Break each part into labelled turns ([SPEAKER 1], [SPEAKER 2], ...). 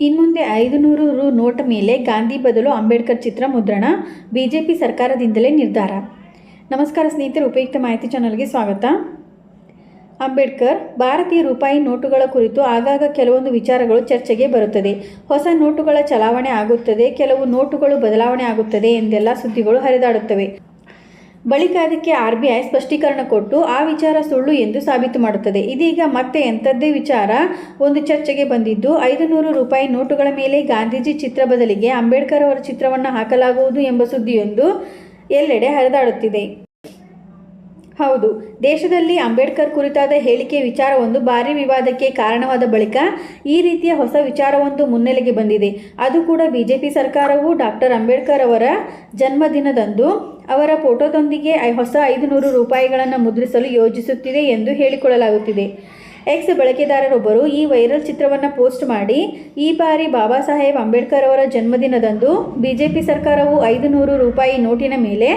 [SPEAKER 1] ಇನ್ಮುಂದೆ ಐದು ನೂರು ರು ನೋಟ್ ಮೇಲೆ ಗಾಂಧಿ ಬದಲು ಅಂಬೇಡ್ಕರ್ ಚಿತ್ರ ಮುದ್ರಣ, ಬಿಜೆಪಿ ಸರ್ಕಾರದಿಂದಲೇ ನಿರ್ಧಾರ. ನಮಸ್ಕಾರ ಸ್ನೇಹಿತರು, ಉಪಯುಕ್ತ ಮಾಹಿತಿ ಚಾನಲ್ಗೆ ಸ್ವಾಗತ. ಅಂಬೇಡ್ಕರ್, ಭಾರತೀಯ ರೂಪಾಯಿ ನೋಟುಗಳ ಕುರಿತು ಆಗಾಗ ಕೆಲವೊಂದು ವಿಚಾರಗಳು ಚರ್ಚೆಗೆ ಬರುತ್ತದೆ. ಹೊಸ ನೋಟುಗಳ ಚಲಾವಣೆ ಆಗುತ್ತದೆ, ಕೆಲವು ನೋಟುಗಳು ಬದಲಾವಣೆ ಆಗುತ್ತದೆ ಎಂದೆಲ್ಲ ಸುದ್ದಿಗಳು ಹರಿದಾಡುತ್ತವೆ. ಬಳಿಕ ಅದಕ್ಕೆ ಆರ್ ಬಿ ಐ ಸ್ಪಷ್ಟೀಕರಣ ಕೊಟ್ಟು ಆ ವಿಚಾರ ಸುಳ್ಳು ಎಂದು ಸಾಬೀತು ಮಾಡುತ್ತದೆ. ಇದೀಗ ಮತ್ತೆ ಎಂಥದ್ದೇ ವಿಚಾರ ಒಂದು ಚರ್ಚೆಗೆ ಬಂದಿದ್ದು ಐದು ನೂರು ರೂಪಾಯಿ ನೋಟುಗಳ ಮೇಲೆ ಗಾಂಧೀಜಿ ಚಿತ್ರ ಬದಲಿಗೆ ಅಂಬೇಡ್ಕರ್ ಅವರ ಚಿತ್ರವನ್ನು ಹಾಕಲಾಗುವುದು ಎಂಬ ಸುದ್ದಿಯೊಂದು ಎಲ್ಲೆಡೆ ಹರಿದಾಡುತ್ತಿದೆ. ಹೌದು, ದೇಶದಲ್ಲಿ ಅಂಬೇಡ್ಕರ್ ಕುರಿತಾದ ಹೇಳಿಕೆ ವಿಚಾರವೊಂದು ಭಾರಿ ವಿವಾದಕ್ಕೆ ಕಾರಣವಾದ ಬಳಿಕ ಈ ರೀತಿಯ ಹೊಸ ವಿಚಾರವೊಂದು ಮುನ್ನೆಲೆಗೆ ಬಂದಿದೆ. ಅದು ಕೂಡ ಬಿಜೆಪಿ ಸರ್ಕಾರವು ಡಾಕ್ಟರ್ ಅಂಬೇಡ್ಕರ್ ಅವರ ಜನ್ಮದಿನದಂದು ಅವರ ಫೋಟೋದೊಂದಿಗೆ ಹೊಸ ಐದು ನೂರು ರೂಪಾಯಿಗಳನ್ನು ಮುದ್ರಿಸಲು ಯೋಜಿಸುತ್ತಿದೆ ಎಂದು ಹೇಳಿಕೊಳ್ಳಲಾಗುತ್ತಿದೆ. ಎಕ್ಸ್ ಬಳಕೆದಾರರೊಬ್ಬರು ಈ ವೈರಲ್ ಚಿತ್ರವನ್ನು ಪೋಸ್ಟ್ ಮಾಡಿ, ಈ ಬಾರಿ ಬಾಬಾ ಸಾಹೇಬ್ ಅಂಬೇಡ್ಕರ್ ಅವರ ಜನ್ಮದಿನದಂದು ಬಿಜೆಪಿ ಸರ್ಕಾರವು ಐದು ನೂರು ರೂಪಾಯಿ ನೋಟಿನ ಮೇಲೆ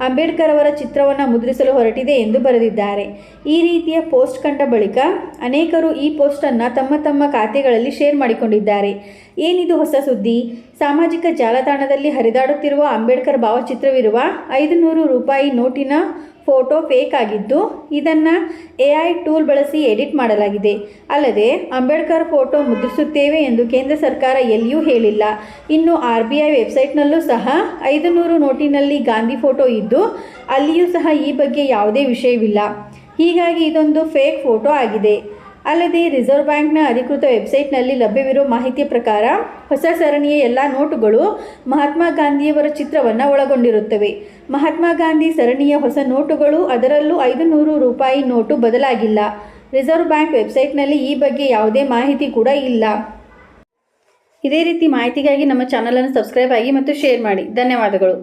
[SPEAKER 1] ಅಂಬೇಡ್ಕರ್ ಅವರ ಚಿತ್ರವನ್ನು ಮುದ್ರಿಸಲು ಹೊರಟಿದೆ ಎಂದು ಬರೆದಿದ್ದಾರೆ. ಈ ರೀತಿಯ ಪೋಸ್ಟ್ ಕಂಡ ಬಳಿಕ ಅನೇಕರು ಈ ಪೋಸ್ಟನ್ನು ತಮ್ಮ ತಮ್ಮ ಖಾತೆಗಳಲ್ಲಿ ಶೇರ್ ಮಾಡಿಕೊಂಡಿದ್ದಾರೆ. ಏನಿದು ಹೊಸ ಸುದ್ದಿ? ಸಾಮಾಜಿಕ ಜಾಲತಾಣದಲ್ಲಿ ಹರಿದಾಡುತ್ತಿರುವ ಅಂಬೇಡ್ಕರ್ ಭಾವಚಿತ್ರವಿರುವ ಐದು ನೂರು ರೂಪಾಯಿ ನೋಟಿನ ಫೋಟೋ ಫೇಕ್ ಆಗಿದ್ದು ಇದನ್ನು ಎ ಐ ಟೂಲ್ ಬಳಸಿ ಎಡಿಟ್ ಮಾಡಲಾಗಿದೆ. ಅಲ್ಲದೆ, ಅಂಬೇಡ್ಕರ್ ಫೋಟೋ ಮುದ್ರಿಸುತ್ತೇವೆ ಎಂದು ಕೇಂದ್ರ ಸರ್ಕಾರ ಎಲ್ಲಿಯೂ ಹೇಳಿಲ್ಲ. ಇನ್ನು ಆರ್ ಬಿ ಐ ವೆಬ್ಸೈಟ್ನಲ್ಲೂ ಸಹ ಐದು ನೂರು ನೋಟಿನಲ್ಲಿ ಗಾಂಧಿ ಫೋಟೋ ಇದ್ದು, ಅಲ್ಲಿಯೂ ಸಹ ಈ ಬಗ್ಗೆ ಯಾವುದೇ ವಿಷಯವಿಲ್ಲ. ಹೀಗಾಗಿ ಇದೊಂದು ಫೇಕ್ ಫೋಟೋ ಆಗಿದೆ. ಅಲ್ಲದೆ ರಿಸರ್ವ್ ಬ್ಯಾಂಕ್ನ ಅಧಿಕೃತ ವೆಬ್ಸೈಟ್ನಲ್ಲಿ ಲಭ್ಯವಿರುವ ಮಾಹಿತಿಯ ಪ್ರಕಾರ ಹೊಸ ಸರಣಿಯ ಎಲ್ಲ ನೋಟುಗಳು ಮಹಾತ್ಮ ಗಾಂಧಿಯವರ ಚಿತ್ರವನ್ನು ಒಳಗೊಂಡಿರುತ್ತವೆ. ಮಹಾತ್ಮ ಗಾಂಧಿ ಸರಣಿಯ ಹೊಸ ನೋಟುಗಳು ಅದರಲ್ಲೂ ಐದು ನೂರು ರೂಪಾಯಿ ನೋಟು ಬದಲಾಗಿಲ್ಲ. ರಿಸರ್ವ್ ಬ್ಯಾಂಕ್ ವೆಬ್ಸೈಟ್ನಲ್ಲಿ ಈ ಬಗ್ಗೆ ಯಾವುದೇ ಮಾಹಿತಿ ಕೂಡ ಇಲ್ಲ. ಇದೇ ರೀತಿ ಮಾಹಿತಿಗಾಗಿ ನಮ್ಮ ಚಾನಲನ್ನು ಸಬ್ಸ್ಕ್ರೈಬ್ ಆಗಿ ಮತ್ತು ಶೇರ್ ಮಾಡಿ. ಧನ್ಯವಾದಗಳು.